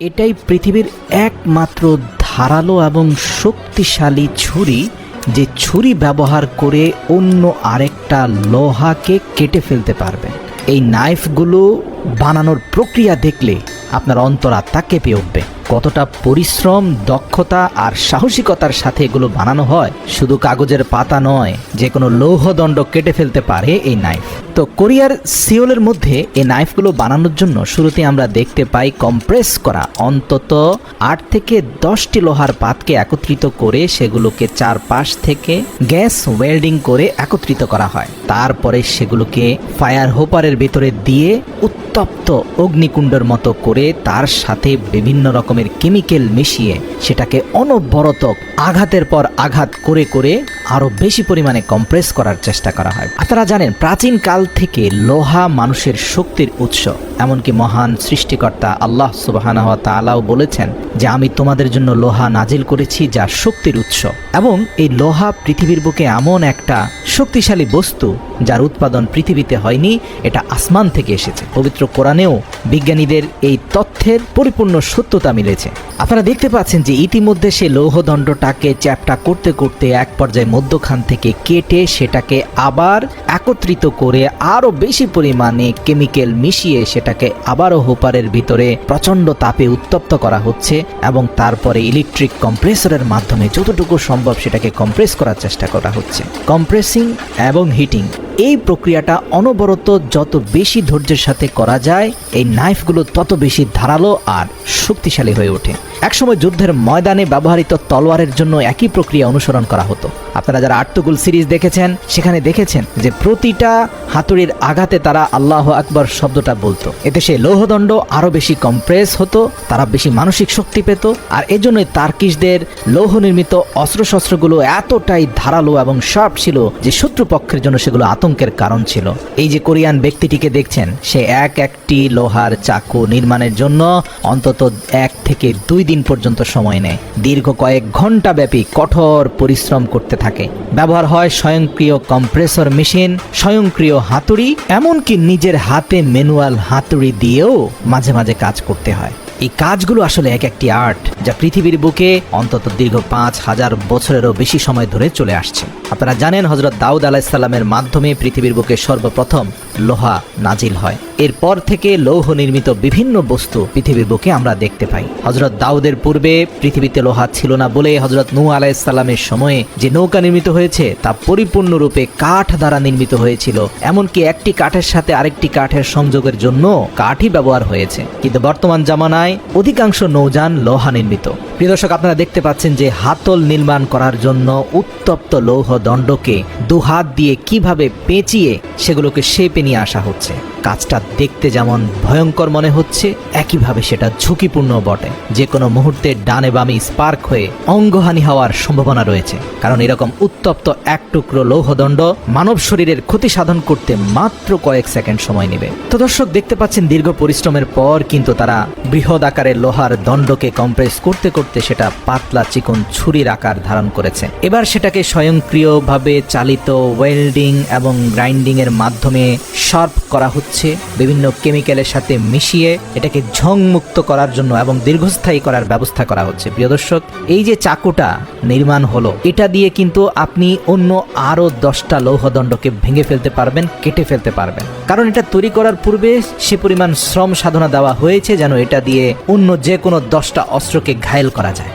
এটাই পৃথিবীর একমাত্র ধারালো এবং শক্তিশালী ছুরি যে ছুরি ব্যবহার করে অন্য আরেকটা লোহাকে কেটে ফেলতে পারবেন এই নাইফগুলো বানানোর প্রক্রিয়া দেখলে আপনার অন্তরা তাকে পেয়ে উঠবে। কতটা পরিশ্রম, দক্ষতা আর সাহসিকতার সাথে এগুলো বানানো হয়, শুধু কাগজের পাতা নয়, যে কোনো লৌহদণ্ড কেটে ফেলতে পারে এই নাইফ তো কোরিয়ার সিওলের মধ্যে এই নাইফগুলো বানানোর জন্য শুরুতে আমরা দেখতে পাই কম্প্রেস করা অন্তত আট থেকে দশটি লোহার পাতকে একত্রিত করে সেগুলোকে চারপাশ থেকে গ্যাস ওয়েল্ডিং করে একত্রিত করা হয়। তারপরে সেগুলোকে ফায়ার হোপারের ভেতরে দিয়ে উত্তপ্ত অগ্নিকুণ্ডের মতো করে তার সাথে বিভিন্ন রকমের কেমিক্যাল মিশিয়ে সেটাকে অনবরত আঘাতের পর আঘাত করে করে আরও বেশি পরিমাণে কম্প্রেস করার চেষ্টা করা হয়। আপনারা জানেন প্রাচীন কাল থেকে লোহা মানুষের শক্তির উৎস। এমনকি মহান সৃষ্টিকর্তা আল্লাহ সুবাহানা তালাও বলেছেন যে আমি তোমাদের জন্য লোহা নাজিল করেছি যা শক্তির উৎস। এবং এই লোহা পৃথিবীর বুকে এমন একটা শক্তিশালী বস্তু যার উৎপাদন পৃথিবীতে হয়নি, এটা আসমান থেকে এসেছে। পবিত্র কোরআনেও বিজ্ঞানীদের এই তথ্যের পরিপূর্ণ সত্যতা মিলেছে। আপনারা দেখতে পাচ্ছেন যে ইতিমধ্যে সে লৌহদণ্ডটাকে চ্যাপটা করতে করতে এক পর্যায়ে মধ্যখান থেকে কেটে সেটাকে আবার একত্রিত করে আরও বেশি পরিমাণে কেমিক্যাল মিশিয়ে সেটাকে আবারও হোপারের ভিতরে প্রচণ্ড তাপে উত্তপ্ত করা হচ্ছে এবং তারপরে ইলেকট্রিক কম্প্রেসরের মাধ্যমে যতটুকু সম্ভব সেটাকে কম্প্রেস করার চেষ্টা করা হচ্ছে। কম্প্রেসিং এবং হিটিং, এই প্রক্রিয়াটা অনবরত যত বেশি ধৈর্যের সাথে করা যায়, এই নাইফগুলো তত বেশি ধারালো আর শক্তিশালী হয়ে ওঠে। একসময় যুদ্ধের ময়দানে ব্যবহৃত তলোয়ারের জন্য একই প্রক্রিয়া অনুসরণ করা হতো। আপনারা যারা আর্তুগুল সিরিজ দেখেছেন, সেখানে দেখেছেন যে প্রতিটা হাতুড়ির আঘাতে তারা আল্লাহ আকবর শব্দটা বলতো। এতে সে লৌহদণ্ড আরও বেশি কম্প্রেস হতো, তারা বেশি মানসিক শক্তি পেত, আর এজন্যই তার্কিশদের লৌহ নির্মিত অস্ত্রশস্ত্রগুলো এতটাই ধারালো এবং শার্প ছিল যে শত্রুপক্ষের জন্য সেগুলো আতঙ্কের কারণ ছিল। এই যে কোরিয়ান ব্যক্তিটিকে দেখছেন, সে এক একটি লোহার চাকু নির্মাণের জন্য অন্তত এক থেকে দুই দিন পর্যন্ত সময় নেয়। দীর্ঘ কয়েক ঘণ্টা ব্যাপী কঠোর পরিশ্রম করতে থাকে। ব্যবহার হয় স্বয়ংক্রিয় কম্প্রেসর মেশিন, স্বয়ংক্রিয় হাতুড়ি, এমনকি নিজের হাতে ম্যানুয়াল হাতুড়ি দিয়েও মাঝে মাঝে কাজ করতে হয়। এই কাজগুলো আসলে এক একটি আর্ট যা পৃথিবীর বুকে অন্তত দীর্ঘ পাঁচ হাজার বছরেরও বেশি সময় ধরে চলে আসছে। আপনারা জানেন হজরত দাউদ আলাহিসাল্লামের মাধ্যমে পৃথিবীর বুকে সর্বপ্রথম লোহা নাজিল হয়। এরপর থেকে লৌহ নির্মিত বিভিন্ন বস্তু পৃথিবীর বুকে আমরা দেখতে পাই। হজরত দাউদের পূর্বে পৃথিবীতে লোহা ছিল না বলে হজরত নূ আলাইসাল্লামের সময়ে যে নৌকা নির্মিত হয়েছে, তা পরিপূর্ণরূপে কাঠ দ্বারা নির্মিত হয়েছিল। এমনকি একটি কাঠের সাথে আরেকটি কাঠের সংযোগের জন্য কাঠই ব্যবহার হয়েছে। কিন্তু বর্তমান জামানায় অধিকাংশ নৌযান লোহা নির্মিত। প্রিয় দর্শক, আপনারা দেখতে পাচ্ছেন যে হাতল নির্মাণ করার জন্য উত্তপ্ত লৌহ দণ্ডকে দুহাত দিয়ে কীভাবে পেঁচিয়ে সেগুলোকে শেপে নিয়ে আসা হচ্ছে। কাজটা দেখতে যেমন ভয়ঙ্কর মনে হচ্ছে, একইভাবে সেটা ঝুঁকিপূর্ণ বটে। যে কোনো মুহূর্তে ডানে বামে স্পার্ক হয়ে অঙ্গহানি হওয়ার সম্ভাবনা রয়েছে। কারণ এরকম উত্তপ্ত এক টুকরো লৌহদণ্ড মানব শরীরের ক্ষতি সাধন করতে মাত্র কয়েক সেকেন্ড সময় নেবে। তো দর্শক, দেখতে পাচ্ছেন দীর্ঘ পরিশ্রমের পর কিন্তু তারা বৃহৎ আকারের লোহার দণ্ডকে কম্প্রেস করতে করতে সেটা পাতলা চিকন ছুরির আকার ধারণ করেছে। এবার সেটাকে স্বয়ংক্রিয়ভাবে চালিত ওয়েল্ডিং এবং গ্রাইন্ডিং এর মাধ্যমে শার্প করা হচ্ছে। বিভিন্ন কেমিক্যালের সাথে মিশিয়ে এটাকে ঝংমুক্ত করার জন্য এবং দীর্ঘস্থায়ী করার ব্যবস্থা করা হচ্ছে। প্রিয় দর্শক, এই যে চাকুটা নির্মাণ হলো, এটা দিয়ে কিন্তু আপনি অন্য আরও দশটা লৌহদণ্ডকে ভেঙে ফেলতে পারবেন, কেটে ফেলতে পারবেন। কারণ এটা তৈরি করার পূর্বে সে পরিমাণ শ্রম সাধনা দেওয়া হয়েছে যেন এটা দিয়ে অন্য যে কোনো দশটা অস্ত্রকে ঘায়েল করা যায়।